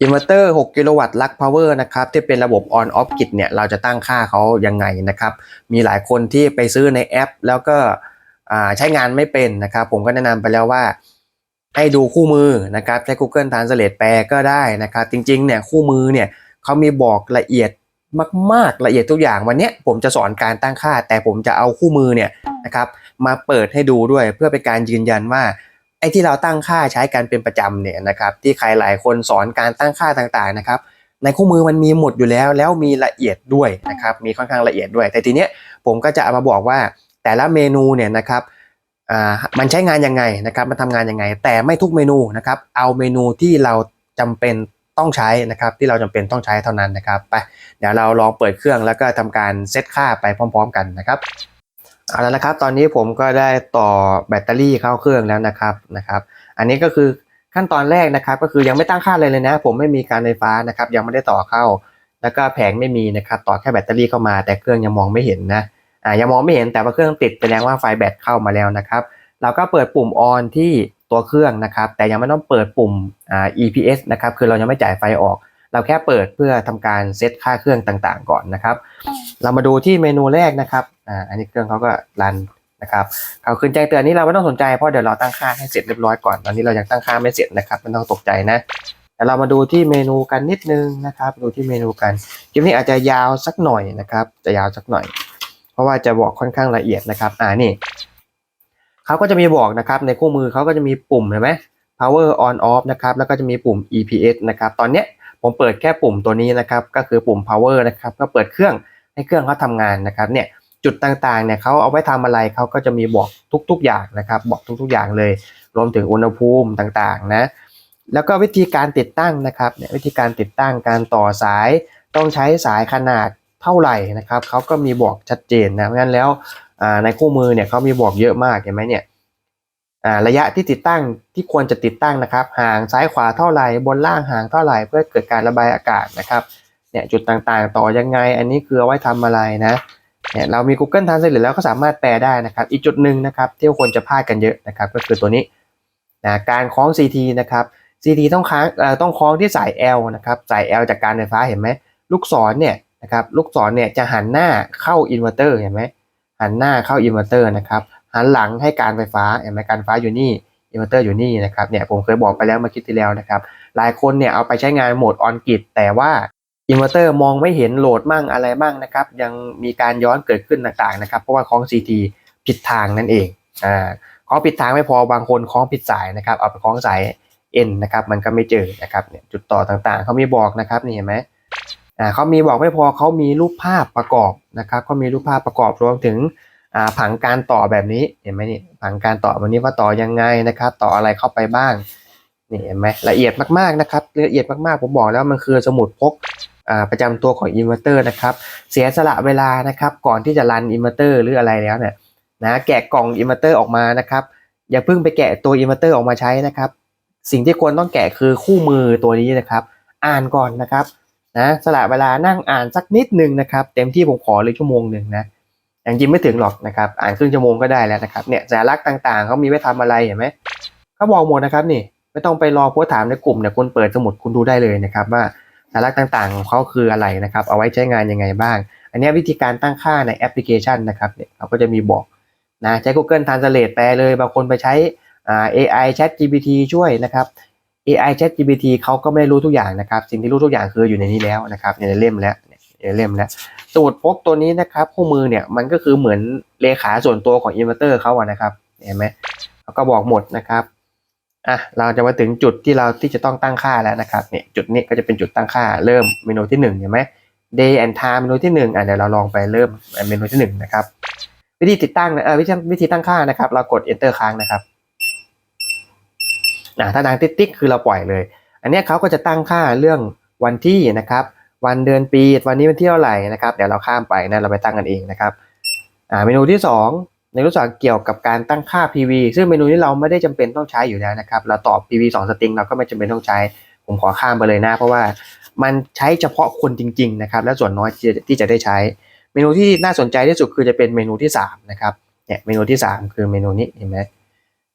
อินเวอร์เตอร์ 6 กิโลวัตต์ลักพาวเวอร์นะครับที่เป็นระบบ on off กิจเนี่ยเราจะตั้งค่าเขายังไงนะครับ มีหลายคนที่ไปซื้อในแอป แล้วก็ใช้งานไม่เป็นนะครับ ผมก็แนะนำไปแล้วว่า ให้ดูคู่มือนะครับใช้ Google Translate แปลก็ได้นะครับ จริงๆเนี่ยคู่มือเนี่ยเขามีบอกละเอียดมากๆละเอียดทุกอย่างวันนี้ผมจะสอนการตั้งค่า แต่ผมจะเอาคู่มือเนี่ยนะครับมาเปิดให้ดูด้วยเพื่อเป็นการยืนยันว่า ไอ้ที่เราตั้งค่าใช้กันเป็นประจำเนี่ยนะครับที่ใครหลายคนสอนการตั้งค่าต่างๆนะครับในคู่มือมันมีหมดอยู่แล้ว แล้วมีละเอียดด้วยนะครับมีค่อนข้างละเอียดด้วย แต่ทีเนี้ยผมก็จะเอามาบอกว่าแต่ละเมนูเนี่ยนะครับอ่ามันใช้งานยังไงนะครับมันทำงานยังไง แต่ไม่ทุกเมนูนะครับเอาเมนูที่เราจำเป็นต้องใช้นะครับที่เราจำเป็นต้องใช้เท่านั้นนะครับไปเดี๋ยวเราลองเปิดเครื่องแล้วก็ทำการเซตค่าไปพร้อม ๆ กันนะครับ เอาแล้วนะครับ ตอนนี้ผมก็ได้ต่อแบตเตอรี่เข้าเครื่องแล้วนะครับนะครับ อันนี้ก็คือขั้นตอนแรกนะครับ ก็คือยังไม่ตั้งค่าเลยเลยนะ ผมไม่มีการไฟฟ้านะครับ ยังไม่ได้ต่อเข้า แล้วก็แผงไม่มีนะครับ ต่อแค่แบตเตอรี่เข้ามา แต่เครื่องยังมองไม่เห็นนะอ่ายังมองไม่เห็นแต่ว่าเครื่องติดแสดงว่าไฟแบตเข้ามาแล้วนะครับ เราก็เปิดปุ่ม on ที่ตัวเครื่องนะครับ แต่ยังไม่ต้องเปิดปุ่มอ่า EPS นะครับ คือเรายังไม่จ่ายไฟออก เราแค่เปิดเพื่อทำการเซตค่าเครื่องต่างๆ ก่อนนะครับ เรามาดูที่เมนูแรกนะครับอ่าอันนี้เครื่องเขาก็รันนะครับเขาขึ้นแจ้งเตือนนี้เราไม่ต้องสนใจเพราะเดี๋ยวเราตั้งค่าให้เสร็จเรียบร้อยก่อนตอนนี้เรายังตั้งค่าไม่เสร็จนะครับไม่ต้องตกใจนะแต่เรามาดูที่เมนูกันนิดนึงนะครับ ดูที่เมนูกันคลิปนี้อาจจะยาวสักหน่อยนะครับ จะยาวสักหน่อย เพราะว่าจะบอกค่อนข้างละเอียดนะครับอ่านี่เขาก็จะมีบอกนะครับ ในคู่มือเขาก็จะมีปุ่มเห็นไหม power on off นะครับแล้วก็จะมีปุ่ม EPS นะครับ ตอนเนี้ยผมเปิดแค่ปุ่มตัวนี้นะครับ ก็คือปุ่ม power นะครับ ก็เปิดเครื่อง ให้เครื่องเขาทำงานนะครับเนี่ยจุดต่างๆเนี่ยเขาเอาไว้ทำอะไรเขาก็จะมีบอกทุก ๆ อย่างนะครับ บอกทุก ๆ อย่างเลย รวมถึงอุณหภูมิต่างๆนะแล้วก็วิธีการติดตั้งนะครับเนี่ยวิธีการติดตั้งการต่อสายต้องใช้สายขนาดเท่าไหร่นะครับเขาก็มีบอกชัดเจนนะงั้นแล้วในคู่มือเนี่ยเขามีบอกเยอะมากเห็นไหมเนี่ยระยะที่ติดตั้งที่ควรจะติดตั้งนะครับ ห่างซ้ายขวาเท่าไหร่บนล่างห่างเท่าไหร่เพื่อเกิดการระบายอากาศนะครับ เนี่ยจุดต่างๆ ต่อยังไง อันนี้คือเอาไว้ทำอะไรนะเนี่ยเรามี Google Translate แล้วก็สามารถแปลได้นะครับ อีกจุดหนึ่งนะครับที่คนจะพลาดกันเยอะนะครับ ก็คือตัวนี้นะการคล้อง CT นะครับ CT ต้องค้างต้องคล้องที่สาย L นะครับสาย L จากการไฟฟ้าเห็นไหมลูกศรเนี่ยนะครับลูกศรเนี่ยจะหันหน้าเข้าอินเวอร์เตอร์เห็นไหมหันหน้าเข้าอินเวอร์เตอร์นะครับหันหลังให้การไฟฟ้าเห็นไหมการไฟฟ้าอยู่นี่อินเวอร์เตอร์อยู่นี่นะครับเนี่ยผมเคยบอกไปแล้วเมื่อคลิปที่แล้วนะครับหลายคนเนี่ยเอาไปใช้งานโหมดออนกิดแต่ว่า อินเวอร์เตอร์มองไม่เห็นโหลดมั่งอะไรบ้างนะครับ ยังมีการย้อนเกิดขึ้นต่างๆนะครับ เพราะว่าคล้อง CT ผิดทางนั่นเองอ่าคล้องผิดทางไม่พอบางคนคล้องผิดสายนะครับเอาไปคล้องสาย N นนะครับมันก็ไม่เจอนะครับเนี่ยจุดต่อต่างๆเขามีบอกนะครับนี่เห็นไหมอ่าเขามีบอกไม่พอเขามีรูปภาพประกอบนะครับเขามีรูปภาพประกอบรวมถึงอ่าผังการต่อแบบนี้เห็นไหมนี่ผังการต่อแบบนี้ว่าต่อยังไงนะครับ ต่ออะไรเข้าไปบ้างนี่เห็นไหมละเอียดมากๆนะครับละเอียดมากๆผมบอกแล้วมันคือสมุดพก ประจำตัวของอินเวอร์เตอร์นะครับ เสียสละเวลานะครับ ก่อนที่จะรันอินเวอร์เตอร์หรืออะไรแล้วเนี่ยนะแกะกล่องอินเวอร์เตอร์ออกมานะครับ อย่าเพิ่งไปแกะตัวอินเวอร์เตอร์ออกมาใช้นะครับ สิ่งที่ควรต้องแกะคือคู่มือตัวนี้นะครับ อ่านก่อนนะครับนะสละเวลานั่งอ่านสักนิดหนึ่งนะครับ เต็มที่ผมขอเลยชั่วโมงหนึ่งนะอย่างจริงไม่ถึงหรอกนะครับ อ่านครึ่งชั่วโมงก็ได้แล้วนะครับเนี่ยสัญลักต่างๆเขามีไว้ทำอะไรเห็นไหมเขาบอกหมดนะครับนี่ไม่ต้องไปรอโพสถามในกลุ่มเนี่ยคุณเปิดสมุดคุณดูได้เลยนะครับว่า สาระต่างๆของเขาคืออะไรนะครับ เอาไว้ใช้งานยังไงบ้าง อันนี้วิธีการตั้งค่าในแอปพลิเคชันนะครับเนี่ยเขาก็จะมีบอกนะใช้ Google Translate แปลเลย บางคนไปใช้ AI Chat GPT ช่วยนะครับ AI Chat GPT เขาก็ไม่รู้ทุกอย่างนะครับ สิ่งที่รู้ทุกอย่างคืออยู่ในนี้แล้วนะครับในเล่มแล้วในเล่มแล้วสมุดพกตัวนี้นะครับคู่มือเนี่ยมันก็คือเหมือนเลขาส่วนตัวของอินเวอร์เตอร์เขาอะนะครับเห็นไหมเขาก็บอกหมดนะครับ อะเราจะมาถึงจุดที่เราที่จะต้องตั้งค่าแล้วนะครับเนี่ยจุดนี้ก็จะเป็นจุดตั้งค่าเริ่มเมนูที่หนึ่งเห็นไหม day and time เมนูที่หนึ่งอะเดี๋ยวเราลองไปเริ่มเมนูที่หนึ่งนะครับวิธีติดตั้งนะเออวิธีวิธีตั้งค่านะครับ เรากด enter ค้างนะครับอะถ้าดังติ๊กๆคือเราปล่อยเลย อันนี้เขาก็จะตั้งค่าเรื่องวันที่นะครับ วันเดือนปีวันนี้วันที่เท่าไหร่นะครับ เดี๋ยวเราข้ามไปนะเราไปตั้งกันเองนะครับอ่าเมนูที่สอง ในรู้สึกเกี่ยวกับการตั้งค่า PV ซึ่งเมนูนี้เราไม่ได้จำเป็นต้องใช้อยู่แล้วนะครับ เราตอบ PV 2สตริงเราก็ไม่จำเป็นต้องใช้ ผมขอข้ามไปเลยนะ เพราะว่ามันใช้เฉพาะคนจริง ๆ นะครับ และส่วนน้อยที่จะได้ใช้ เมนูที่น่าสนใจที่สุดคือจะเป็นเมนูที่ 3 นะครับ เนี่ยเมนูที่ 3 คือเมนูนี้เห็นไหม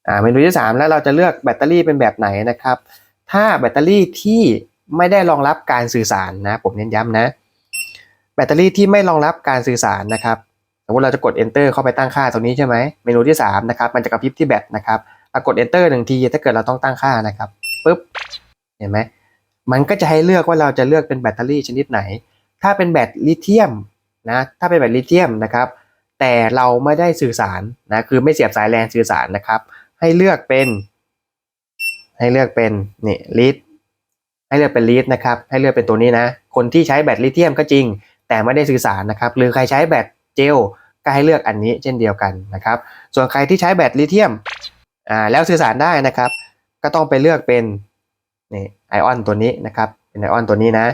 อ่าเมนูที่ 3 แล้วเราจะเลือกแบตเตอรี่เป็นแบบไหนนะครับ ถ้าแบตเตอรี่ที่ไม่ได้รองรับการสื่อสารนะ ผมเน้นย้ำนะ แบตเตอรี่ที่ไม่รองรับการสื่อสารนะครับ มมติเราจะกด enter เข้าไปตั้งค่าตรงนี้ใช่ไหมเมนูที่3นะครับมันจะกระพริบที่แบตนะครับกด enter หนึ่งทีถ้าเกิดเราต้องตั้งค่านะครับปุ๊บเห็นไหมมันก็จะให้เลือกว่าเราจะเลือกเป็นแบตเตอรี่ชนิดไหน ถ้าเป็นแบตลิเธียมนะถ้าเป็นแบตลิเธียมนะครับ แต่เราไม่ได้สื่อสารนะคือไม่เสียบสายแลนสื่อสารนะครับ ให้เลือกเป็น ให้เลือกเป็นนี่ลิทให้เลือกเป็นลิทนะครับ ให้เลือกเป็นตัวนี้นะ คนที่ใช้แบตลิเธียมก็จริง แต่ไม่ได้สื่อสารนะครับ หรือใครใช้แบตเจล ก็ให้เลือกอันนี้เช่นเดียวกันนะครับ ส่วนใครที่ใช้แบตลิเธียมอ่าแล้วสื่อสารได้นะครับ ก็ต้องไปเลือกเป็นนี่ไอออนตัวนี้นะครับ เป็นไอออนตัวนี้นะ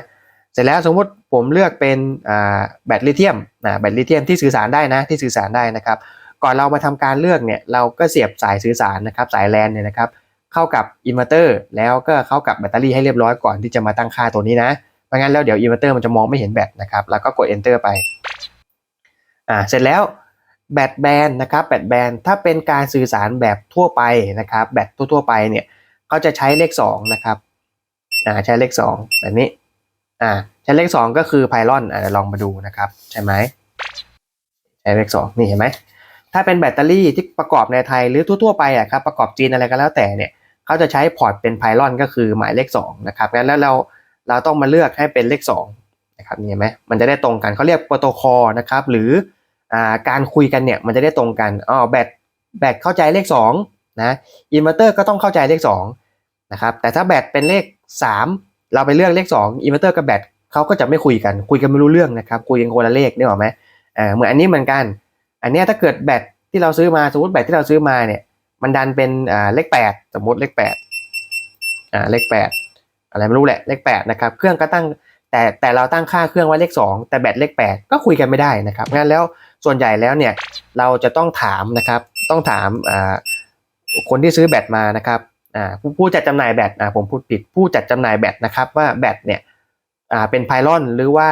เสร็จแล้วสมมุติผมเลือกเป็นอ่าแบตลิเธียมนะแบตลิเธียมที่สื่อสารได้นะที่สื่อสารได้นะครับ ก่อนเรามาทำการเลือกเนี่ยเราก็เสียบสายสื่อสารนะครับ สายแลนเนี่ยนะครับ เข้ากับอินเวอร์เตอร์แล้วก็เข้ากับแบตเตอรี่ให้เรียบร้อยก่อนที่จะมาตั้งค่าตัวนี้นะไม่งั้นแล้วเดี๋ยวอินเวอร์เตอร์มันจะมองไม่เห็นแบตนะครับ แล้วก็กด enter ไป อ่าเสร็จแล้วแบตแบนนะครับแบตแบนถ้าเป็นการสื่อสารแบบทั่วไปนะครับแบตทั่วๆไปเนี่ยเขาจะใช้เลข2นะครับอ่าใช้เลข2แบบนี้อ่าใช้เลข 2 ก็คือไพลอนอ่าลองมาดูนะครับใช่ไหมใช้เลข2นี่เห็นไหมถ้าเป็นแบตเตอรี่ที่ประกอบในไทยหรือทั่วๆไปอะครับประกอบจีนอะไรก็แล้วแต่เนี่ยเขาจะใช้พอร์ตเป็นไพลอนก็คือหมายเลข2นะครับงั้นแล้วเราเราต้องมาเลือกให้เป็นเลข2นะครับนี่เห็นไหมมันจะได้ตรงกันเขาเรียกโปรโตคอลนะครับหรือ การคุยกันเนี่ยมันจะได้ตรงกันอ๋อแบตแบตเข้าใจเลข2นะอินเวอร์เตอร์ก็ต้องเข้าใจเลข2นะครับแต่ถ้าแบตเป็นเลข 3 เราไปเลือกเลข2อินเวอร์เตอร์กับแบตเขาก็จะไม่คุยกันคุยกันไม่รู้เรื่องนะครับคุยกันคนละเลขนี่หรอไหมอ่าเหมือนอันนี้เหมือนกัน อันนี้ถ้าเกิดแบตที่เราซื้อมาสมมติแบตที่เราซื้อมาเนี่ยมันดันเป็นอ่าเลขแปดสมมติเลขแปดอ่าเลขแปดอะไรไม่รู้แหละเลขแปดนะครับเครื่องก็ตั้งแต่แต่เราตั้งค่าเครื่องไว้เลขสองแต่แบตเลขแปดก็คุยกันไม่ได้นะครับงั้นแล้ว ส่วนใหญ่แล้วเนี่ยเราจะต้องถามนะครับ ต้องถามคนที่ซื้อแบตมานะครับผู้จัดจำหน่ายแบตผมพูดผิดผู้จัดจำหน่ายแบตนะครับว่าแบตเนี่ยเป็นไพลอนหรือว่า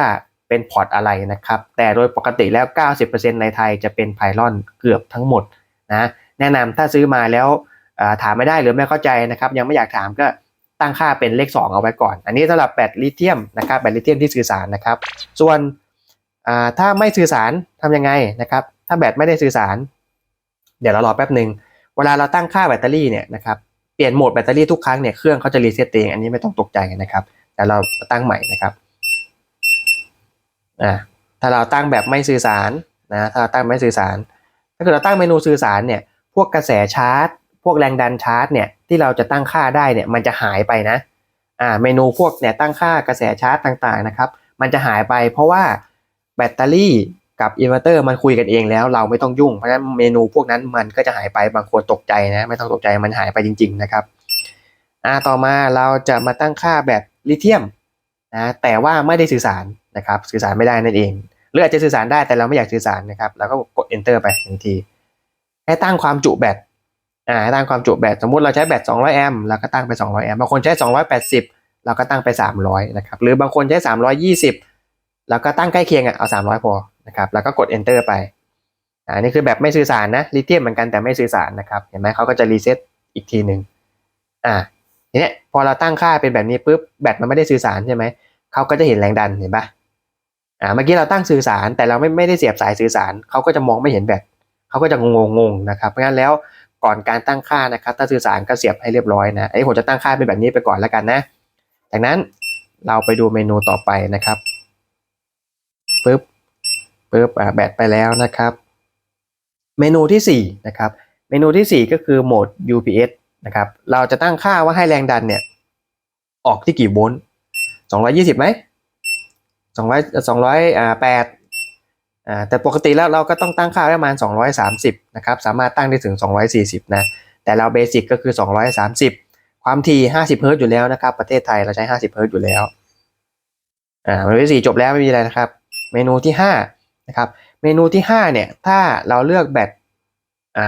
เป็นพอร์ตอะไรนะครับ แต่โดยปกติแล้ว 90%ในไทยจะเป็นไพลอนเกือบทั้งหมดนะแนะนำถ้าซื้อมาแล้วถามไม่ได้หรือไม่เข้าใจนะครับ ยังไม่อยากถามก็ตั้งค่าเป็นเลข 2 เอาไว้ก่อน อันนี้สำหรับแบตลิเธียมนะครับแบตลิเธียมที่สื่อสารนะครับ ส่วน ถ้าไม่สื่อสารทำยังไงนะครับ ถ้าแบตไม่ได้สื่อสาร เดี๋ยวเรารอแป๊บหนึ่งเวลาเราตั้งค่าแบตเตอรี่เนี่ยนะครับเปลี่ยนโหมดแบตเตอรี่ทุกครั้งเนี่ยเครื่องเขาจะรีเซ็ตเองอันนี้ไม่ต้องตกใจนะครับ แต่เราตั้งใหม่นะครับอ่าถ้าเราตั้งแบบไม่สื่อสารนะถ้าเราตั้งไม่สื่อสาร ถ้าเกิดเราตั้งเมนูสื่อสารเนี่ยพวกกระแสชาร์จ พวกแรงดันชาร์จเนี่ยที่เราจะตั้งค่าได้เนี่ยมันจะหายไปนะอ่าเมนูพวกเนี่ยตั้งค่ากระแสชาร์จต่างๆนะครับ มันจะหายไปเพราะว่า แบตเตอรี่กับอินเวอร์เตอร์มันคุยกันเองแล้วเราไม่ต้องยุ่ง เพราะฉะนั้นเมนูพวกนั้นมันก็จะหายไปบางคนตกใจนะ ไม่ต้องตกใจมันหายไปจริง ๆ นะครับอ่าต่อมาเราจะมาตั้งค่าแบบลิเธียมนะแต่ว่าไม่ได้สื่อสารนะครับสื่อสารไม่ได้นั่นเองหรืออาจจะสื่อสารได้แต่เราไม่อยากสื่อสารนะครับเราก็กด enter ไปทันที ให้ตั้งความจุแบตอ่าให้ตั้งความจุแบตสมมุติเราใช้แบต200แอมป์เราก็ตั้งไป200แอมป์บางคนใช้ 280 เราก็ตั้งไป 300นะครับหรือบางคนใช้ 320 แล้วก็ตั้งใกล้เคียงอะเอา300พอนะครับแล้วก็กด enter ไปอ่านี่คือแบบไม่สื่อสารนะลิเธียมเหมือนกันแต่ไม่สื่อสารนะครับเห็นไหมเขาก็จะรีเซ็ตอีกทีหนึ่งอ่าทีเนี้ยพอเราตั้งค่าเป็นแบบนี้ปุ๊บแบตมันไม่ได้สื่อสารใช่ไหมเขาก็จะเห็นแรงดันเห็นปะอ่าเมื่อกี้เราตั้งสื่อสารแต่เราไม่ไม่ได้เสียบสายสื่อสารเขาก็จะมองไม่เห็นแบตเขาก็จะงงงๆนะครับเพราะงั้นแล้วก่อนการตั้งค่านะครับถ้าสื่อสารก็เสียบให้เรียบร้อยนะไอ้ผมจะตั้งค่าเป็นแบบนี้ไปก่อนแล้วกันนะ จากนั้นเราไปดูเมนูต่อไปนะครับ ปึ๊บปึ๊บอ่าแบตไปแล้วนะครับ เมนูที่สี่นะครับ เมนูที่สี่ก็คือโหมด UPS นะครับ เราจะตั้งค่าว่าให้แรงดันเนี่ย ออกที่กี่โวลต์สองร้อยี่สิบไหมสองร้อยสองร้อยอ่าแปดอ่าแต่ปกติแล้วเราก็ต้องตั้งค่าไว้ประมาณสองร้อยสามสิบนะครับ สามารถตั้งได้ถึงสองร้อยสี่สิบนะ แต่เราเบสิกก็คือสองร้อยสามสิบความถี่ห้าสิบเฮิร์ตอยู่แล้วนะครับ ประเทศไทยเราใช้ห้าสิบเฮิร์ตอยู่แล้ว อ่าเมนูที่สี่จบแล้วไม่มีอะไรนะครับ เมนูที่ห้านะครับเมนูที่ห้าเนี่ยถ้าเราเลือกแบบ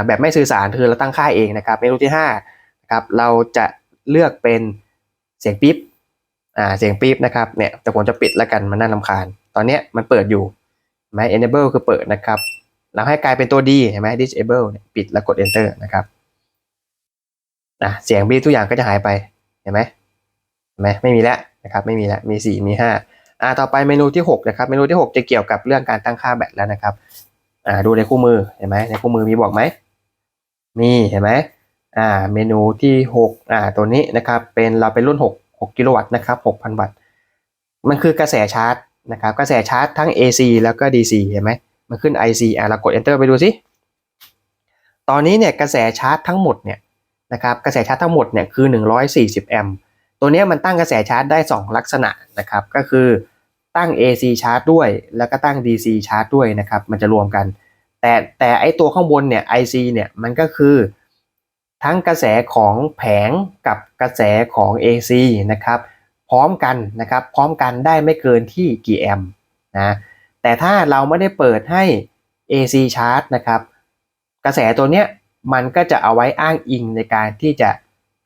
แบบไม่สื่อสารคือเราตั้งค่าเองนะครับ เมนูที่ห้านะครับเราจะเลือกเป็นเสียงปิ๊บอ่าเสียงปิ๊บนะครับเนี่ยแต่ผมจะปิดแล้วกันมันน่ารำคาญ ตอนนี้มันเปิดอยู่ไหม enable คือเปิดนะครับเราให้กลายเป็นตัวดีเห็นไหม disable ปิดแล้วกด enter นะครับอะเสียงบีบทุกอย่างก็จะหายไปเห็นไหมเห็นไหมไม่มีแล้วนะครับไม่มีแล้วมี 4 มี 5 อ่าต่อไปเมนูที่6นะครับเมนูที่ 6 จะเกี่ยวกับเรื่องการตั้งค่าแบตแล้วนะครับอ่าดูในคู่มือเห็นไหมในคู่มือมีบอกไหมมีเห็นไหมอ่าเมนูที่6อ่าตัวนี้นะครับเป็นเราเป็นรุ่น 6 6กิโลวัตต์นะครับ6,000 วัตต์ มันคือกระแสชาร์จนะครับกระแสชาร์จทั้ง AC แล้วก็ DC เห็นไหมมันขึ้น IC อ่าเรากด enter ไปดูสิตอนนี้เนี่ยกระแสชาร์จทั้งหมดเนี่ยนะครับกระแสชาร์จทั้งหมดเนี่ยคือ 140 แอมป์ ตัวนี้มันตั้งกระแสชาร์จได้ 2 ลักษณะนะครับ ก็คือตั้ง AC ชาร์จด้วย แล้วก็ตั้ง DC ชาร์จด้วยนะครับ มันจะรวมกัน แต่แต่ไอตัวข้างบนเนี่ย IC เนี่ยมันก็คือ ทั้งกระแสของแผงกับกระแสของ AC นะครับพร้อมกันนะครับ พร้อมกันได้ไม่เกินที่กี่แอมป์นะแต่ถ้าเราไม่ได้เปิดให้ AC ชาร์จนะครับ กระแสตัวเนี้ยมันก็จะเอาไว้อ้างอิงในการที่จะ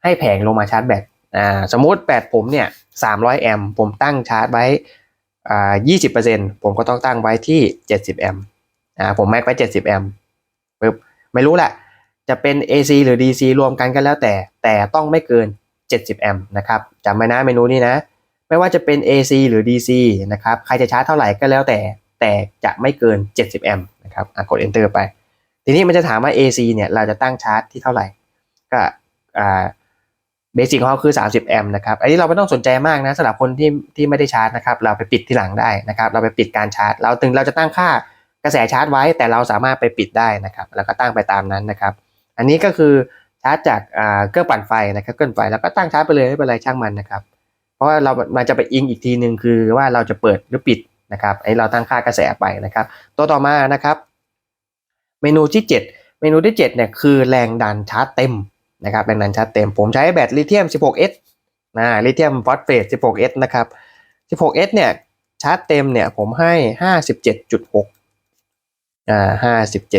ให้แผงลงมาชาร์จแบต อ่าสมมติแบตผมเนี่ย300แอมป์ผมตั้งชาร์จไว้อ่า20%ผมก็ต้องตั้งไว้ที่70แอมป์อ่าผมแม็กไว้70แอมป์ปึ๊บไม่รู้แหละจะเป็น AC หรือ DC รวมกันก็แล้วแต่ แต่ต้องไม่เกิน 70 แอมป์นะครับจำไว้นะเมนูนี้นะ ไม่ว่าจะเป็น AC หรือ DC นะครับ ใครจะชาร์จเท่าไหร่ก็แล้วแต่ แต่จะไม่เกิน 70 แอมป์นะครับอะกด enter ไป ทีนี้มันจะถามว่า AC เนี่ย เราจะตั้งชาร์จที่เท่าไหร่ ก็อ่า เบสิกของเขาคือ 30 แอมป์นะครับ อันนี้เราไม่ต้องสนใจมากนะสำหรับคนที่ที่ไม่ได้ชาร์จนะครับ เราไปปิดที่หลังได้นะครับ เราไปปิดการชาร์จ เราถึงเราจะตั้งค่ากระแสชาร์จไว้ แต่เราสามารถไปปิดได้นะครับ แล้วก็ตั้งไปตามนั้นนะครับ อันนี้ก็คือชาร์จจากเครื่องปั่นไฟนะครับเครื่องปั่นไฟแล้วก็ตั้งชาร์จไปเลยไม่เป็นไรช่างมันนะครับ เพราะว่าเรามันจะไปอิงอีกทีหนึ่งคือว่าเราจะเปิดหรือปิดนะครับไอ้เราตั้งค่ากระแสไปนะครับ ตัวต่อมานะครับ เมนูที่ 7 เมนูที่7เนี่ยคือแรงดันชาร์จเต็ม นะครับแรงดันชาร์จเต็ม ผมใช้แบตลิเธียม 16S นะลิเธียมฟอสเฟต 16S นะครับ 16S เนี่ยชาร์จเต็มเนี่ยผมให้ 57.6อ่า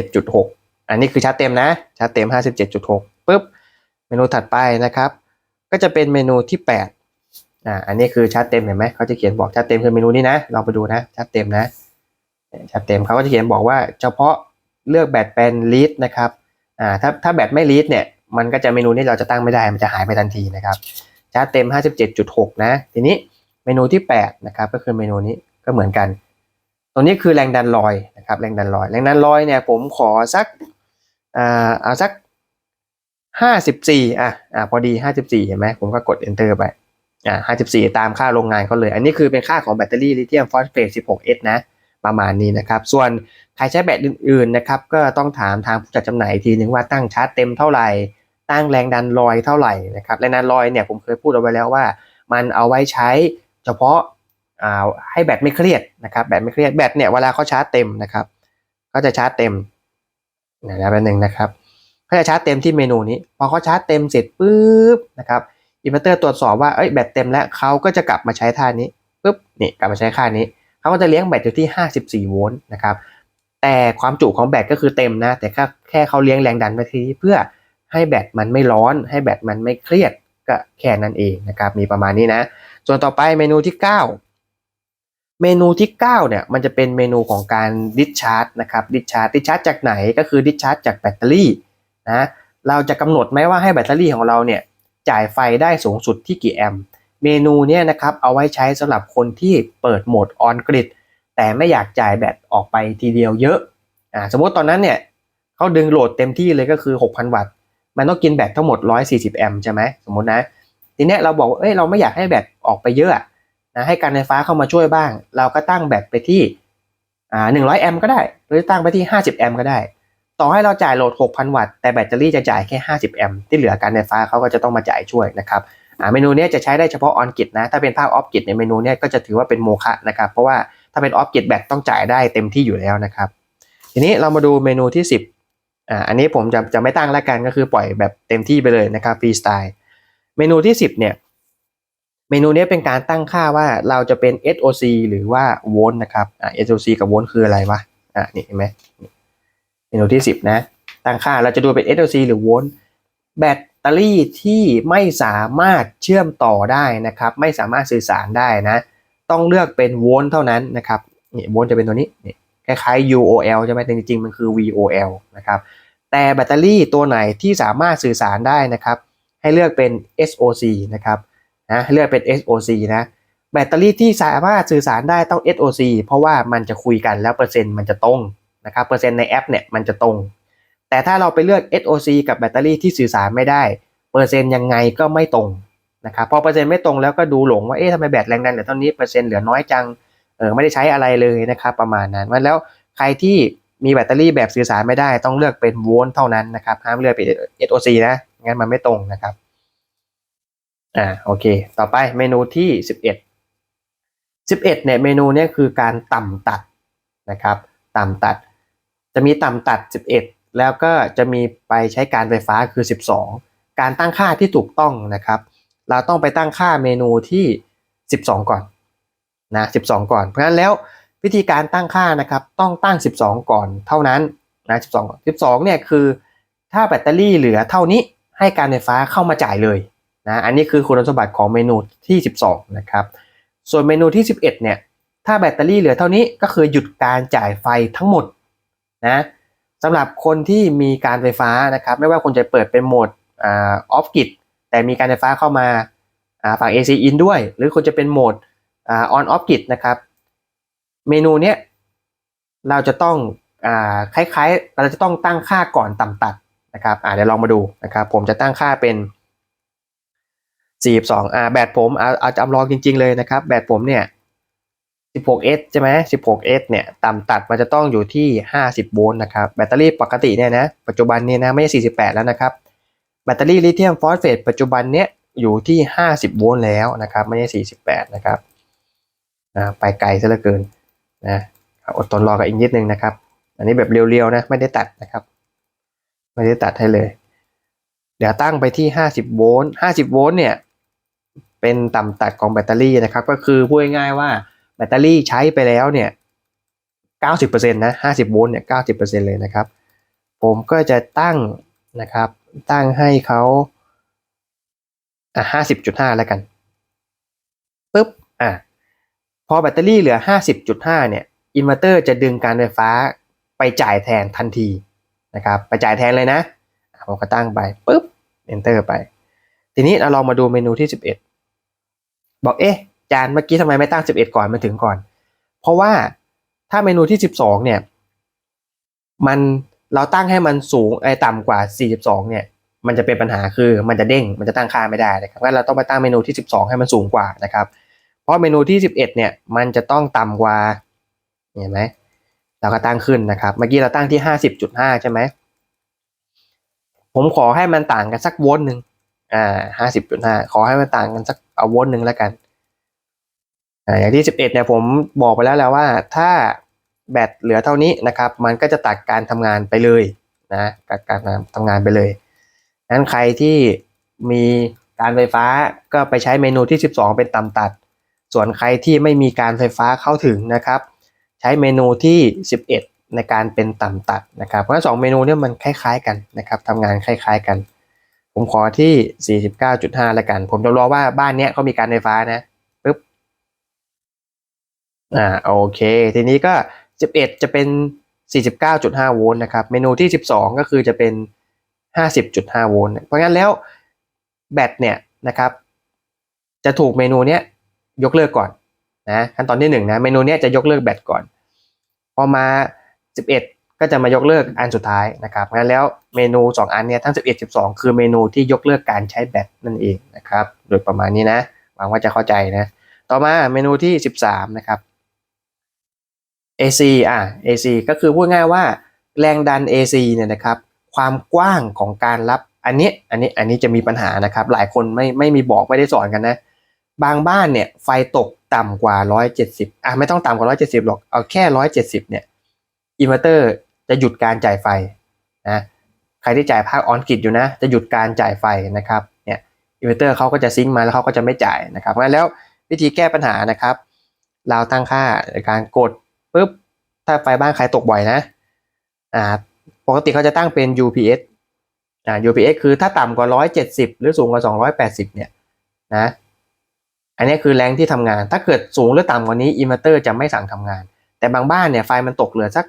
57.6 อันนี้คือชาร์จเต็มนะ ชาร์จเต็ม 57.6ปุ๊บ เมนูถัดไปนะครับ ก็จะเป็นเมนูที่ 8อ่าอันนี้คือชาร์จเต็มเห็นไหมเขาจะเขียนบอกชาร์จเต็มคือเมนูนี้นะ เราไปดูนะ ชาร์จเต็มนะ ชาร์จเต็มเขาก็จะเขียนบอกว่าเฉพาะเลือกแบตเป็นลีดนะครับอ่าถ้าถ้าแบตไม่ลีดเนี่ย มันก็จะเมนูนี้เราจะตั้งไม่ได้มันจะหายไปทันทีนะครับชาร์จเต็ม 57.6 นะ ทีนี้เมนูที่ 8 นะครับ ก็คือเมนูนี้ก็เหมือนกัน ตัวนี้คือแรงดันลอยนะครับ แรงดันลอย แรงดันลอยเนี่ยผมขอสักอ่าเอาสักห้าสิบสี่อะ อ่าพอดีห้าสิบสี่เห็นไหมผมก็กด enter ไป อ่าห้าสิบสี่ตามค่าโรงงานเขาเลย อันนี้คือเป็นค่าของแบตเตอรี่ลิเธียมฟอสเฟต 16S นะ ประมาณนี้นะครับ ส่วนใครใช้แบตอื่นๆ นะครับ ก็ต้องถามทางผู้จัดจำหน่ายทีนึงว่าตั้งชาร์จเต็มเท่าไหร่ ตั้งแรงดันลอยเท่าไหร่นะครับแรงดันลอยเนี่ยผมเคยพูดเอาไว้แล้วว่า มันเอาไว้ใช้เฉพาะาให้แบตไม่เครียดนะครับแบตไม่เครียดแบตเนี่ยเวลาเขาชาร์จเต็มนะครับก็จะชาร์จเต็มนะแป๊บนึงนะครับเขาจะชาร์จเต็มที่เมนูนี้พอเขาชาร์จเต็มเสร็จปุ๊บนะครับอินเวอร์เตอร์ตรวจสอบว่าเอ้ยแบตเต็มแล้วเขาก็จะกลับมาใช้ท่านี้ปุ๊บนี่กลับมาใช้ค่านี้เขาก็จะเลี้ยงแบตอยู่ที่ 54 โวลต์นะครับแต่ความจุของแบตก็คือเต็มนะแต่แค่แค่เขาเลี้ยงแรงดันไปที่เพื่อ ให้แบตมันไม่ร้อน ให้แบตมันไม่เครียดก็แค่นั้นเองนะครับ มีประมาณนี้นะ ส่วนต่อไปเมนูที่ 9 เมนูที่ 9 เนี่ย มันจะเป็นเมนูของการดิสชาร์จนะครับดิสชาร์จดิสชาร์จจากไหนก็คือดิสชาร์จจากแบตเตอรี่นะเราจะกำหนดไหมว่าให้แบตเตอรี่ของเราเนี่ยจ่ายไฟได้สูงสุดที่กี่แอมป์เมนูเนี่ยนะครับเอาไว้ใช้สำหรับคนที่เปิดโหมดออนกริดแต่ไม่อยากจ่ายแบตออกไปทีเดียวเยอะอ่าสมมติตอนนั้นเนี่ยเขาดึงโหลดเต็มที่เลยก็คือ 6,000 วัตต์ มันต้องกินแบตทั้งหมด 140 แอมป์ใช่ไหมสมมตินะ ทีเนี้ยเราบอกว่าเอ้ยเราไม่อยากให้แบตออกไปเยอะนะให้การไฟฟ้าเข้ามาช่วยบ้าง เราก็ตั้งแบตไปที่อ่า100 แอมป์ก็ได้ หรือตั้งไปที่ 50 แอมป์ก็ได้ ต่อให้เราจ่ายโหลด 6,000 วัตต์แต่แบตเตอรี่จะจ่ายแค่ 50 แอมป์ที่เหลือการไฟฟ้าเขาก็จะต้องมาจ่ายช่วยนะครับอ่าเมนูเนี้ยจะใช้ได้เฉพาะออนกิตนะถ้าเป็นภาคออฟกิตในเมนูเนี้ยก็จะถือว่าเป็นโมฆะนะครับเพราะว่าถ้าเป็นออฟกิตแบตต้องจ่ายได้เต็มที่อยู่แล้วนะครับทีนี้เรามาดูเมนูที่ 10 อ่าอันนี้ผมจะจะไม่ตั้งแล้วกันก็คือปล่อยแบบเต็มที่ไปเลยนะครับฟรีสไตล์เมนูที่ 10เนี่ยเมนูนี้เป็นการตั้งค่าว่าเราจะเป็น SOC หรือว่าโวลต์นะครับอ่า SOC กับโวลต์คืออะไรวะอ่านี่เห็นไหมเมนูที่ 10 นะ ตั้งค่าเราจะดูเป็น SOC หรือโวลต์แบตเตอรี่ที่ไม่สามารถเชื่อมต่อได้นะครับ ไม่สามารถสื่อสารได้นะ ต้องเลือกเป็นโวลต์เท่านั้นนะครับนี่โวลต์จะเป็นตัวนี้นี่คล้ายๆ UOL ใช่ไหมแต่จริงๆ มันคือ VOL นะครับ แต่แบตเตอรี่ตัวไหนที่สามารถสื่อสารได้นะครับ ให้เลือกเป็น SOC นะครับนะเลือกเป็น SOC นะแบตเตอรี่ที่สามารถสื่อสารได้ต้อง SOC เพราะว่ามันจะคุยกันแล้วเปอร์เซ็นต์มันจะตรงนะครับเปอร์เซ็นต์ในแอปเนี่ยมันจะตรง แต่ถ้าเราไปเลือก SOC กับแบตเตอรี่ที่สื่อสารไม่ได้ เปอร์เซ็นต์ยังไงก็ไม่ตรงนะครับพอเปอร์เซ็นต์ไม่ตรงแล้วก็ดูหลงว่าเอ๊ะทำไมแบตแรงดันเหลือเท่านี้เปอร์เซ็นต์เหลือน้อยจังเออไม่ได้ใช้อะไรเลยนะครับประมาณนั้นแล้วใครที่ มีแบตเตอรี่แบบสื่อสารไม่ได้ต้องเลือกเป็นโวลต์เท่านั้นนะครับห้ามเลือกเป็น SOC นะงั้นมันไม่ตรงนะครับอ่าโอเค ต่อไปเมนูที่ 11 11เนี่ยเมนูเนี่ยคือการต่ำตัดนะครับ ต่ำตัด จะมีต่ำตัด 11 แล้วก็จะมีไปใช้การไฟฟ้าคือ 12 การตั้งค่าที่ถูกต้องนะครับ เราต้องไปตั้งค่าเมนูที่ 12 ก่อนนะ12 ก่อน เพราะฉะนั้นแล้ว วิธีการตั้งค่านะครับต้องตั้ง 12 ก่อนเท่านั้นนะ12 12เนี่ยคือ ถ้าแบตเตอรี่เหลือเท่านี้ให้การไฟฟ้าเข้ามาจ่ายเลยนะอันนี้คือคุณสมบัติของเมนูที่ 12 นะครับ ส่วนเมนูที่ 11 เนี่ยถ้าแบตเตอรี่เหลือเท่านี้ก็คือหยุดการจ่ายไฟทั้งหมดนะสำหรับคนที่มีการไฟฟ้านะครับไม่ว่าคุณจะเปิดเป็นโหมดออฟกิดแต่มีการไฟฟ้าเข้ามาฝั่ง AC in ด้วย หรือคุณจะเป็นโหมดออนออฟกิดนะครับ เมนูเนี้ยเราจะต้องคล้ายๆ เราจะต้องตั้งค่าก่อนต่ำตัดนะครับเดี๋ยวลองมาดูนะครับผมจะตั้งค่าเป็น42อ่าแบตผมเอาเอาจำลองจริง ๆ เลยนะครับแบตผมเนี่ย 16S ใช่ไหม 16S เนี่ยต่ำตัดมันจะต้องอยู่ที่ 50 โวลต์นะครับแบตเตอรี่ปกติเนี่ยนะปัจจุบันเนี่ยนะไม่ใช่48 แล้วนะครับแบตเตอรี่ลิเธียมฟอสเฟตปัจจุบันเนี่ยอยู่ที่ 50 โวลต์แล้วนะครับไม่ใช่48 นะครับนะไปไกลซะเหลือเกิน นะอดทนรอกันอีกนิดนึงนะครับ อันนี้แบบเรียวๆนะไม่ได้ตัดนะครับ ไม่ได้ตัดให้เลย เดี๋ยวตั้งไปที่ 50 โวลต์ 50 โวลต์เนี่ยเป็นต่ำตัดของแบตเตอรี่นะครับ ก็คือพูดง่ายๆว่าแบตเตอรี่ใช้ไปแล้วเนี่ย 90%นะ 50 โวลต์เนี่ย 90%เลยนะครับ ผมก็จะตั้งนะครับ ตั้งให้เขาอะ50.5 แล้วกันปึ๊บ อะพอแบตเตอรี่เหลือ 50.5 เนี่ย อินเวอร์เตอร์จะดึงการไฟฟ้าไปจ่ายแทนทันทีนะครับ ไปจ่ายแทนเลยนะผมก็ตั้งไปปึ๊บ enter ไป ทีนี้เราลองมาดูเมนูที่ 11 บอกเอ๊ะ จานเมื่อกี้ทำไมไม่ตั้ง 11 ก่อนมาถึงก่อน เพราะว่าถ้าเมนูที่ 12 เนี่ย มันเราตั้งให้มันสูงไอ้ต่ำกว่า 42 เนี่ย มันจะเป็นปัญหาคือมันจะเด้ง มันจะตั้งค่าไม่ได้นะครับงั้นเราต้องไปตั้งเมนูที่ 12 ให้มันสูงกว่านะครับ เพราะเมนูที่ 11 เนี่ย มันจะต้องต่ำกว่า เห็นไหม เราก็ตั้งขึ้นนะครับ เมื่อกี้เราตั้งที่ 50.5 ใช่ไหม ผมขอให้มันต่างกันสักโวลต์หนึ่งอ่า 50.5 ขอให้มันต่างกันสักเอาโวลต์หนึ่งแล้วกัน อ่า อย่างที่ 11 เนี่ยผมบอกไปแล้วแล้วว่า ถ้าแบตเหลือเท่านี้นะครับ มันก็จะตัดการทำงานไปเลยนะตัดการทำงานไปเลยนั้นใครที่มีการไฟฟ้าก็ไปใช้เมนูที่ 12 เป็นต่ำตัด ส่วนใครที่ไม่มีการไฟฟ้าเข้าถึงนะครับ ใช้เมนูที่ 11 ในการเป็นต่ำตัดนะครับ เพราะฉะนั้นสองเมนูเนี่ยมันคล้ายๆกันนะครับทำงานคล้ายๆกัน ผมขอที่ 49.5แล้วกัน ผมจะรอว่าบ้านเนี้ยเขามีการไฟฟ้านะปึ๊บอ่าโอเค ทีนี้ก็ 11 จะเป็น 49.5 โวลต์นะครับ เมนูที่ 12 ก็คือจะเป็น 50.5 โวลต์เพราะงั้นแล้วแบตเนี่ยนะครับ จะถูกเมนูเนี้ย ยกเลิกก่อนนะขั้นตอนที่1นะเมนูนี้จะยกเลิกแบตก่อน พอมา 11 ก็จะมายกเลิกอันสุดท้ายนะครับงั้นแล้วเมนู 2 อันเนี้ยทั้ง 11 12 คือเมนูที่ยกเลิกการใช้แบตนั่นเองนะครับโดยประมาณนี้นะหวังว่าจะเข้าใจนะต่อมาเมนูที่ 13 นะครับ AC อะ AC ก็คือพูดง่ายว่าแรงดัน AC เนี่ยนะครับ ความกว้างของการรับอันนี้อันนี้อันนี้จะมีปัญหานะครับ หลายคนไม่ไม่มีบอกไม่ได้สอนกันนะ บางบ้านเนี่ยไฟตกต่ำกว่า 170อะไม่ต้องต่ำกว่า 170 หรอก เอาแค่ 170 เนี่ยอินเวอร์เตอร์จะหยุดการจ่ายไฟนะใครที่จ่ายภาคออนกิดอยู่นะ จะหยุดการจ่ายไฟนะครับเนี่ยอินเวอร์เตอร์เขาก็จะซิงค์มาแล้วเขาก็จะไม่จ่ายนะครับงั้นแล้ววิธีแก้ปัญหานะครับเราตั้งค่าในการกดปุ๊บถ้าไฟบ้านใครตกบ่อยนะอ่าปกติเขาจะตั้งเป็น UPS อ่า UPS คือถ้าต่ำกว่า 170 หรือสูงกว่า 280 เนี่ยนะ อันนี้คือแรงที่ทำงาน ถ้าเกิดสูงหรือต่ำกว่านี้อินเวอร์เตอร์จะไม่สั่งทำงาน แต่บางบ้านเนี่ยไฟมันตกเหลือสัก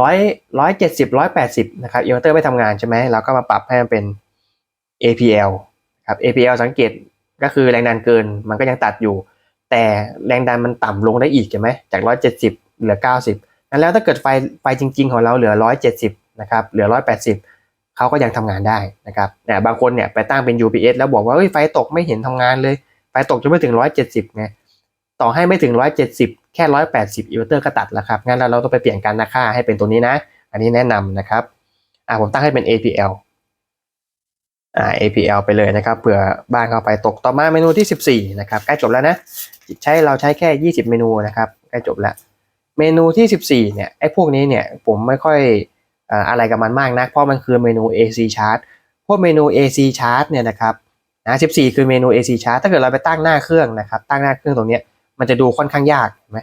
ร้อยร้อยเจ็ดสิบร้อยแปดสิบนะครับอินเวอร์เตอร์ไม่ทำงานใช่ไหมเราก็มาปรับให้มันเป็น APL ครับ APL สังเกตก็คือแรงดันเกินมันก็ยังตัดอยู่ แต่แรงดันมันต่ำลงได้อีกใช่ไหมจาก170เจ็ดสิบเหลือ90งั้นแล้วถ้าเกิดไฟไฟจริง ๆ ของเราเหลือ170นะครับเหลือ180เขาก็ยังทำงานได้นะครับเนี่ยบางคนเนี่ยไปตั้งเป็น UPS แล้วบอกว่าเฮ้ยไฟตกไม่เห็นทำงานเลย ไฟตกจนไม่ถึง170ไงต่อให้ไม่ถึง170แค่180อินเวอร์เตอร์ก็ตัดแล้วครับงั้นเราต้องไปเปลี่ยนการนาค่าให้เป็นตัวนี้นะ อันนี้แนะนำนะครับอ่าผมตั้งให้เป็น APL อ่า APL ไปเลยนะครับเผื่อบ้านเข้าไปตกต่อมาเมนูที่ 14นะครับใกล้จบแล้วนะใช้เราใช้แค่ 20 เมนูนะครับใกล้จบแล้ว เมนูที่ 14เนี่ยไอ้พวกนี้เนี่ยผมไม่ค่อยอะไรกับมันมากนักเพราะมันคือเมนู AC chart พวกเมนู AC chart เนี่ยนะครับ นะ14 คือเมนู AC chart ถ้าเกิดเราไปตั้งหน้าเครื่องนะครับ ตั้งหน้าเครื่องตรงนี้มันจะดูค่อนข้างยากเห็นไหม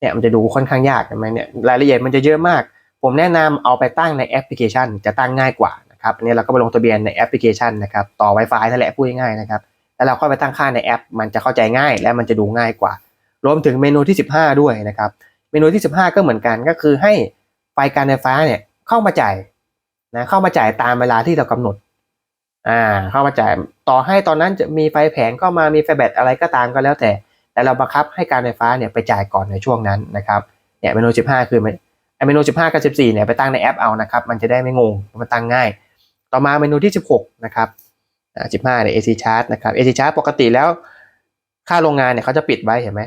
เนี่ยมันจะดูค่อนข้างยากเห็นไหมเนี่ยรายละเอียดมันจะเยอะมาก ผมแนะนำเอาไปตั้งในแอปพลิเคชัน จะตั้งง่ายกว่านะครับอันนี้เราก็ไปลงทะเบียนในแอปพลิเคชันนะครับ ต่อ Wi-Fi นั่นแหละพูดง่ายๆนะครับ แล้วเราก็ไปตั้งค่าในแอป มันจะเข้าใจง่ายและมันจะดูง่ายกว่า รวมถึงเมนูที่ 15 ด้วยนะครับ เมนูที่ 15 ก็เหมือนกันก็คือให้ไฟการไฟฟ้าเนี่ยเข้ามาจ่ายนะเข้ามาจ่ายตามเวลาที่เรากำหนด อ่าเข้ามาจ่ายต่อให้ตอนนั้นจะมีไฟแผงเข้ามามีไฟแบตอะไรก็ตามก็แล้วแต่ แต่เราบังคับให้การไฟฟ้าเนี่ยไปจ่ายก่อนในช่วงนั้นนะครับเนี่ยเมนู 15 คือเมนู 15 กับ 14 เนี่ยไปตั้งในแอปเอานะครับ มันจะได้ไม่งงมันตั้งง่าย ต่อมาเมนูที่ 16 นะครับ15เนี่ย AC chart นะครับ AC chart ปกติแล้ว ค่าโรงงานเนี่ยเขาจะปิดไว้เห็นไหม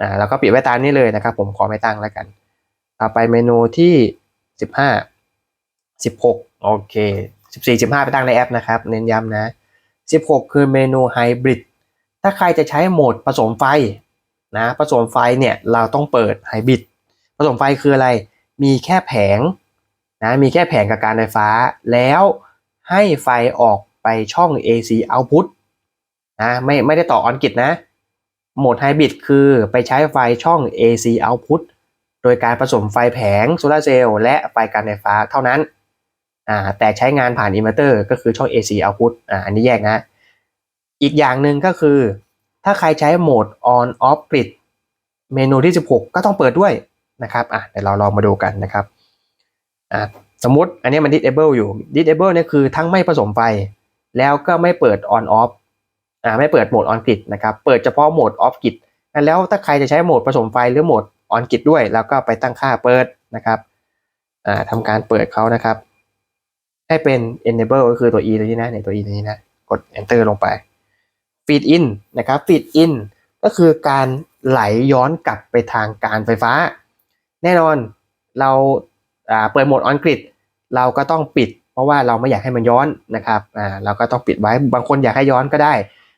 อ่าแล้วก็ปิดไว้ตามนี้เลยนะครับ ผมขอไม่ตั้งแล้วกัน ต่อไปเมนูที่ 15 16 โอเค 14 15 ไปตั้งในแอปนะครับ เน้นย้ำนะ 16 คือเมนูไฮบริดถ้าใครจะใช้โหมดผสมไฟนะผสมไฟเนี่ยเราต้องเปิดไฮบริดผสมไฟคืออะไร มีแค่แผงนะมีแค่แผงกับการไฟฟ้า แล้วให้ไฟออกไปช่อง AC output นะไม่ไม่ได้ต่อออนกิตนะ โหมดไฮบริดคือไปใช้ไฟช่อง AC output โดยการผสมไฟแผงโซลาเซลล์และไฟการไฟฟ้าเท่านั้น อ่าแต่ใช้งานผ่านอินเวอร์เตอร์ก็คือช่อง AC output อ่าอันนี้แยกนะ อีกอย่างหนึ่งก็คือ ถ้าใครใช้โหมด on off grid เมนูที่ 16 ก็ต้องเปิดด้วยนะครับอะเดี๋ยวเราลองมาดูกันนะครับอะสมมติอันนี้มัน disable อยู่ disable เนี่ยคือทั้งไม่ผสมไฟ แล้วก็ไม่เปิด on off อ่าไม่เปิดโหมด on grid นะครับเปิดเฉพาะโหมด off grid แล้วถ้าใครจะใช้โหมดผสมไฟหรือโหมด on grid ด้วย แล้วก็ไปตั้งค่าเปิดนะครับอ่าทำการเปิดเขานะครับ ให้เป็น enable ก็คือตัว e ตัวนี้นะเนี่ยตัว e ตัวนี้นะ กด enter ลงไป feed in นะครับ feed in ก็คือการไหลย้อนกลับไปทางการไฟฟ้า แน่นอนเราเปิดโหมด on grid เราก็ต้องปิด เพราะว่าเราไม่อยากให้มันย้อนนะครับเราก็ต้องปิดไว้บางคนอยากให้ย้อนก็ได้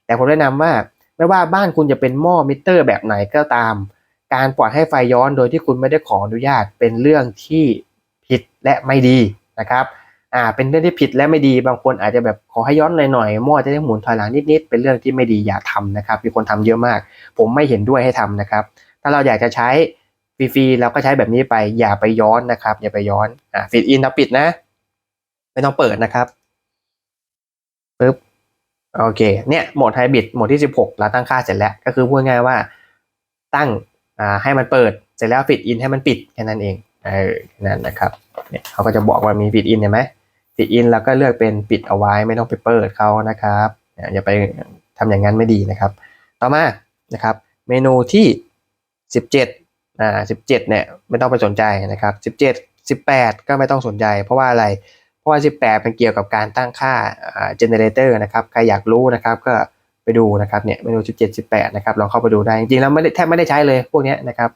แต่ผมแนะนำว่าไม่ว่าบ้านคุณจะเป็นหม้อมิเตอร์แบบไหนก็ตาม การปล่อยให้ไฟย้อนโดยที่คุณไม่ได้ขออนุญาตเป็นเรื่องที่ผิดและไม่ดีนะครับ อ่า เป็นเรื่องที่ผิดและไม่ดีบางคนอาจจะแบบขอให้ย้อนหน่อยๆหม้อจะได้หมุนถอยหลังนิดๆเป็นเรื่องที่ไม่ดีอย่าทำนะครับ มีคนทำเยอะมาก ผมไม่เห็นด้วยให้ทำนะครับ ถ้าเราอยากจะใช้ฟรีๆเราก็ใช้แบบนี้ไปอย่าไปย้อนนะครับ อย่าไปย้อนอ่าฟีดอินเราปิดนะ ไม่ต้องเปิดนะครับปึ๊บโอเคเนี่ยโหมดไฮบริดโหมดที่ 16 เราตั้งค่าเสร็จแล้ว ก็คือพูดง่ายว่าตั้งอ่าให้มันเปิดเสร็จแล้วฟีดอินให้มันปิดแค่นั้นเองเออแค่นั่นนะครับเนี่ยเขาก็จะบอกว่ามีฟีดอินเห็นไหม ฟีดอินแล้วก็เลือกเป็นปิดเอาไว้ไม่ต้องไปเปิดเขานะครับอย่าไปทำอย่างนั้นไม่ดีนะครับ ต่อมานะครับ เมนูที่ 17อ่า17เนี่ยไม่ต้องไปสนใจนะครับ 17 18 ก็ไม่ต้องสนใจ เพราะว่าอะไร เพราะว่า 18เป็นเกี่ยวกับการตั้งค่าอ่าเจเนเรเตอร์นะครับใครอยากรู้นะครับก็ไปดูนะครับเนี่ยเมนู 17 18นะครับลองเข้าไปดูได้จริงๆแล้วไม่ได้แทบไม่ได้ใช้เลยพวกนี้นะครับ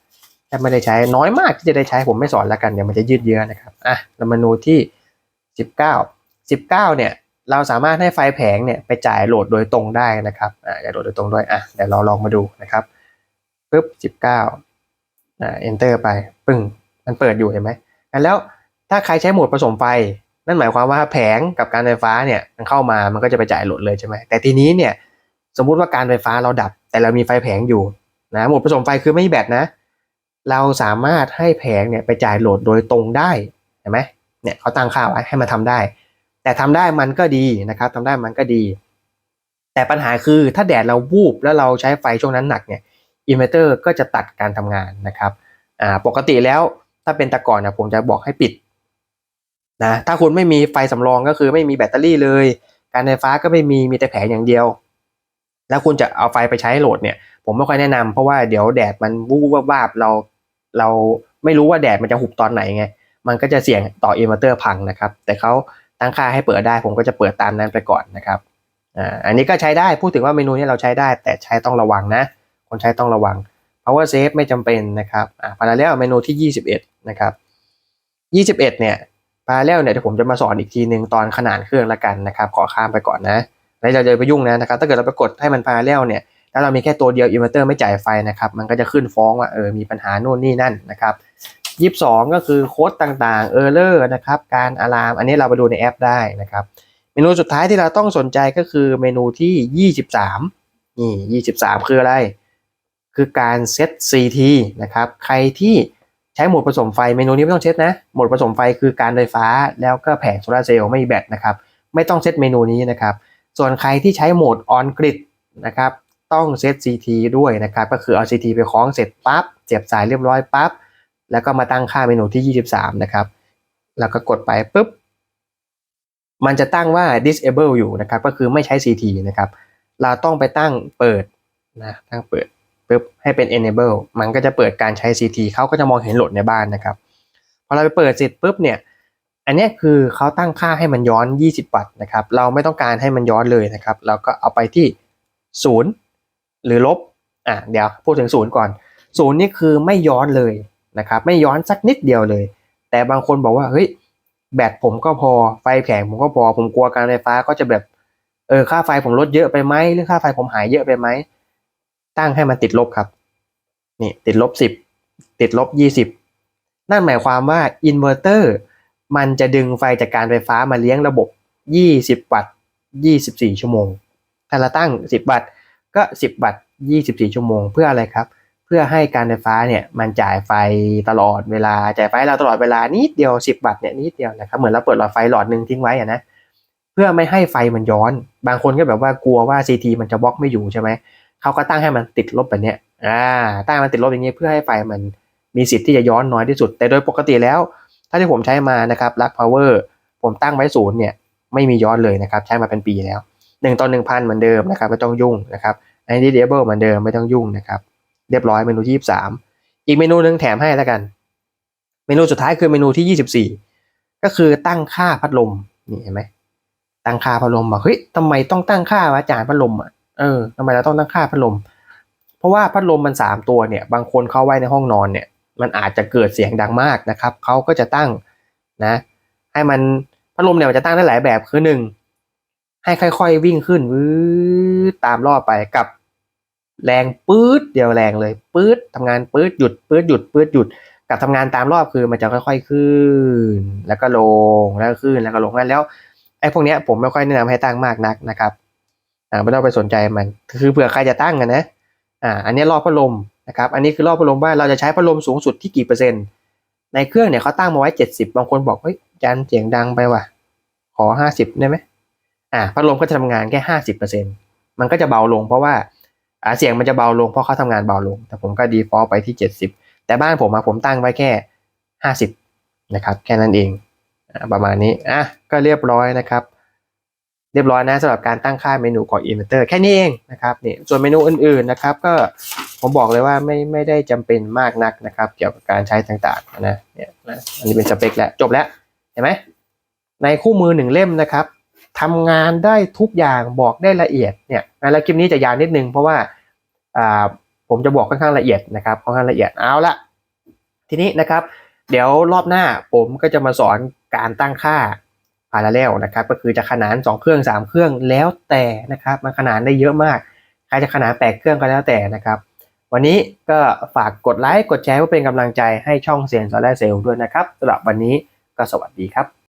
แทบไม่ได้ใช้น้อยมากที่จะได้ใช้ผมไม่สอนแล้วกันเดี๋ยวมันจะยืดเยื้อนะครับอะแล้วเมนูที่ 19 19เนี่ยเราสามารถให้ไฟแผงเนี่ยไปจ่ายโหลดโดยตรงได้นะครับอ่าจ่ายโหลดโดยตรงด้วยอะเดี๋ยวเราลองมาดูนะครับปึ๊บ19อ่า enter ไปปึ้งมันเปิดอยู่เห็นไหมแล้วถ้าใครใช้โหมดผสมไฟ นั่นหมายความว่าแผงกับการไฟฟ้าเนี่ยมันเข้ามามันก็จะไปจ่ายโหลดเลยใช่ไหมแต่ทีนี้เนี่ยสมมุติว่าการไฟฟ้าเราดับ แต่เรามีไฟแผงอยู่นะโหมดผสมไฟคือไม่มีแบตนะ เราสามารถให้แผงเนี่ยไปจ่ายโหลดโดยตรงได้เห็นไหม เนี่ยเขาตั้งค่าไว้ให้มันทำได้ แต่ทำได้มันก็ดีนะครับทำได้มันก็ดี แต่ปัญหาคือถ้าแดดเราวูบแล้วเราใช้ไฟช่วงนั้นหนักเนี่ยอินเวอร์เตอร์ก็จะตัดการทำงานนะครับอ่าปกติแล้วถ้าเป็นต่ก่อนนะผมจะบอกให้ปิดนะถ้าคุณไม่มีไฟสำรองก็คือไม่มีแบตเตอรี่เลย การไฟฟ้าก็ไม่มีมีแต่แผงอย่างเดียว แล้วคุณจะเอาไฟไปใช้โหลดเนี่ย ผมไม่ค่อยแนะนำเพราะว่าเดี๋ยวแดดมันวูบวาบเราเราไม่รู้ว่าแดดมันจะหุบตอนไหนไง มันก็จะเสี่ยงต่ออินเวอร์เตอร์พังนะครับ แต่เขาตั้งค่าให้เปิดได้ผมก็จะเปิดตามนั้นไปก่อนนะครับอ่าอันนี้ก็ใช้ได้พูดถึงว่าเมนูนี้เราใช้ได้ แต่ใช้ต้องระวังนะ คนใช้ต้องระวัง power save ไม่จำเป็นนะครับอ่า parallel เมนูที่ 21 นะครับ 21 เนี่ย parallel เนี่ยเดี๋ยวผมจะมาสอนอีกทีหนึ่งตอนขนานเครื่องละกันนะครับ ขอข้ามไปก่อนนะแล้วเราจะไปยุ่งนะนะครับ ถ้าเกิดเราไปกดให้มัน parallel เนี่ยถ้าเรามีแค่ตัวเดียวอินเวอร์เตอร์ไม่จ่ายไฟนะครับ มันก็จะขึ้นฟ้องว่าเออมีปัญหาโน่นนี่นั่นนะครับ ยี่สิบสองก็คือโค้ดต่างๆเออร์เลอร์นะครับ การอะลาม อันนี้เราไปดูในแอปได้นะครับ เมนูสุดท้ายที่เราต้องสนใจก็คือเมนูที่23นี่23คืออะไร คือการเซต CT นะครับ ใครที่ใช้โหมดผสมไฟเมนูนี้ไม่ต้องเซตนะโหมดผสมไฟคือการไฟฟ้าแล้วก็แผงโซลาเซลล์ไม่มีแบตนะครับ ไม่ต้องเซตเมนูนี้นะครับ ส่วนใครที่ใช้โหมด on grid นะครับ ต้องเซต CT ด้วยนะครับ ก็คือเอา CT ไปคล้องเสร็จปั๊บเสียบสายเรียบร้อยปั๊บ แล้วก็มาตั้งค่าเมนูที่ 23 นะครับ แล้วก็กดไปปุ๊บ มันจะตั้งว่า disable อยู่นะครับ ก็คือไม่ใช้ CT นะครับ เราต้องไปตั้งเปิดนะ ตั้งเปิดปุ๊บ ให้เป็น enable มันก็จะเปิดการใช้ CT เขาก็จะมองเห็นโหลดในบ้านนะครับ พอเราไปเปิดเสร็จปุ๊บเนี่ย อันนี้คือเขาตั้งค่าให้มันย้อน 20 วัตต์นะครับ เราไม่ต้องการให้มันย้อนเลยนะครับ เราก็เอาไปที่ 0 หรือลบ อะ เดี๋ยวพูดถึง 0 ก่อน 0 นี่คือไม่ย้อนเลย นะครับไม่ย้อนสักนิดเดียวเลย แต่บางคนบอกว่าเฮ้ยแบตผมก็พอไฟแผงผมก็พอ ผมกลัวการไฟฟ้าก็จะแบบเออค่าไฟผมลดเยอะไปไหมหรือค่าไฟผมหายเยอะไปไหมตั้งให้มันติดลบครับนี่ติดลบ10ติดลบ20นั่นหมายความว่าอินเวอร์เตอร์มันจะดึงไฟจากการไฟฟ้ามาเลี้ยงระบบ 20 วัตต์ 24 ชั่วโมง ถ้าเราตั้ง 10 วัตต์ก็ 10 วัตต์ 24 ชั่วโมง เพื่ออะไรครับเพื่อให้การไฟฟ้าเนี่ยมันจ่ายไฟตลอดเวลาจ่ายไฟเราตลอดเวลานิดเดียว 10 วัตต์เนี่ยนิดเดียวนะครับเหมือนเราเปิดหลอดไฟหลอดหนึ่งทิ้งไว้อะนะเพื่อไม่ให้ไฟมันย้อน บางคนก็แบบว่ากลัวว่า CT มันจะบล็อกไม่อยู่ใช่ไหมเขาก็ตั้งให้มันติดลบแบบเนี้ยอ่าตั้งมันติดลบอย่างนี้เพื่อให้ไฟมันมีสิทธิ์ที่จะย้อนน้อยที่สุด แต่โดยปกติแล้ว ถ้าที่ผมใช้มานะครับลักพาวเวอร์ผมตั้งไว้ศูนย์เนี่ยไม่มีย้อนเลยนะครับใช้มาเป็นปีแล้วหนึ่งต่อหนึ่งพันเหมือนเดิมนะครับไม่ต้องยุ่งนะครับอันนี้เดเบิลเหมือนเดิมไม่ต้องยุ่งนะครับ เรียบร้อยเมนูที่ยี่สามอีกเมนูหนึ่งแถมให้แล้วกัน เมนูสุดท้ายคือเมนูที่ยี่สิบสี่ก็คือตั้งค่าพัดลมนี่เห็นไหมตั้งค่าพัดลมอะเฮ้ยทำไมต้องตั้งค่าวะอาจารย์พัดลมอะเออทำไมเราต้องตั้งค่าพัดลม เพราะว่าพัดลมมันสามตัวเนี่ย บางคนเข้าไว้ในห้องนอนเนี่ย มันอาจจะเกิดเสียงดังมากนะครับเขาก็จะตั้งนะ ให้มันพัดลมเนี่ยมันจะตั้งได้หลายแบบคือหนึ่งให้ค่อย ๆ วิ่งขึ้นวืดตามรอบไปกับ แรงปื๊ดเดียวแรงเลยปื๊ดทำงานปื๊ดหยุดปื๊ดหยุดปื๊ดหยุดกับทำงานตามรอบคือมันจะค่อย ๆ ขึ้น แล้วก็ลงแล้วก็ขึ้นแล้วก็ลงแล้วไอ้พวกเนี้ยผมไม่ค่อยแนะนำให้ตั้งมากนักนะครับอ่าไม่ต้องไปสนใจมันคือเผื่อใครจะตั้งกันนะอ่าอันนี้รอบพัดลมนะครับอันนี้คือรอบพัดลมว่าเราจะใช้พัดลมสูงสุดที่กี่เปอร์เซ็นต์ในเครื่องเนี่ยเขาตั้งมาไว้เจ็ดสิบบางคนบอกเฮ้ยจานเสียงดังไปว่ะ ขอห้าสิบได้ไหมอ่าพัดลมก็จะทำงานแค่ห้าสิบเปอร์เซ็นมันก็จะเบาลงเพราะว่า อ่าเสียงมันจะเบาลงเพราะเขาทำงานเบาลง แต่ผมก็ดีฟอลต์ไปที่เจ็ดสิบแต่บ้านผมอะผมตั้งไว้แค่ห้าสิบนะครับ แค่นั้นเองอประมาณนี้อะก็เรียบร้อยนะครับ เรียบร้อยนะสำหรับการตั้งค่าเมนูของอินเวอร์เตอร์แค่นี้เองนะครับนี่ส่วนเมนูอื่นๆนะครับ ก็ผมบอกเลยว่าไม่ไม่ได้จำเป็นมากนักนะครับ เกี่ยวกับการใช้ต่างๆนะเนี่ยนะอันนี้เป็นสเปคแล้วจบแล้วเห็นไหมในคู่มือหนึ่งเล่มนะครับ ทำงานได้ทุกอย่างบอกได้ละเอียดเนี่ยแล้วคลิปนี้จะยาวนิดนึงเพราะว่าผมจะบอกค่อนข้างละเอียดนะครับค่อนข้างละเอียดเอาละทีนี้นะครับ เดี๋ยวรอบหน้าผมก็จะมาสอนการตั้งค่าพาราเรลนะครับก็คือจะขนาน 2 เครื่อง 3 เครื่องแล้วแต่นะครับมันขนานได้เยอะมากใครจะขนานแปดเครื่องก็แล้วแต่นะครับ วันนี้ก็ฝากกดไลค์กดแชร์เพื่อเป็นกำลังใจให้ช่องเสียงโซลาร์เซลล์ด้วยนะครับสำหรับวันนี้ก็สวัสดีครับ